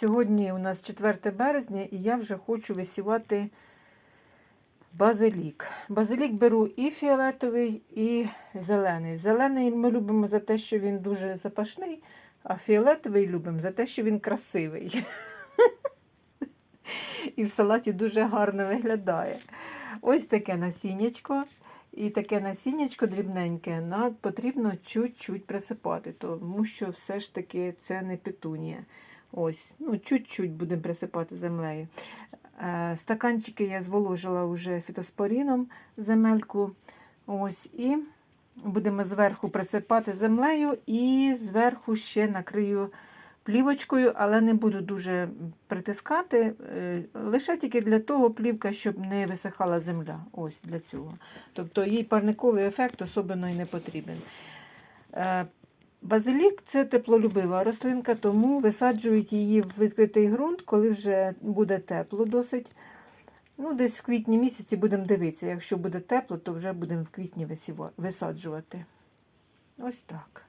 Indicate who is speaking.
Speaker 1: Сьогодні у нас 4 березня і я вже хочу висівати базилік. Базилік беру і фіолетовий, і зелений. Зелений ми любимо за те, що він дуже запашний, а фіолетовий любимо за те, що він красивий. І в салаті дуже гарно виглядає. Ось таке насіннячко. І таке насіннячко дрібненьке на- потрібно чуть-чуть присипати, тому що все ж таки це не петунія. Ось, ну, чуть-чуть будемо присипати землею. Е, Стаканчики я зволожила вже фітоспоріном земельку. Ось, і будемо зверху присипати землею і зверху ще накрию плівочкою, але не буду дуже притискати. е, Лише тільки для того плівка, щоб не висихала земля. Ось для цього. Тобто їй парниковий ефект особливо і не потрібен. Базилік це теплолюбива рослинка, тому висаджують її в відкритий ґрунт, коли вже буде тепло досить. Ну, десь в квітні місяці будемо дивитися. Якщо буде тепло, то вже будемо в квітні висаджувати. Ось так.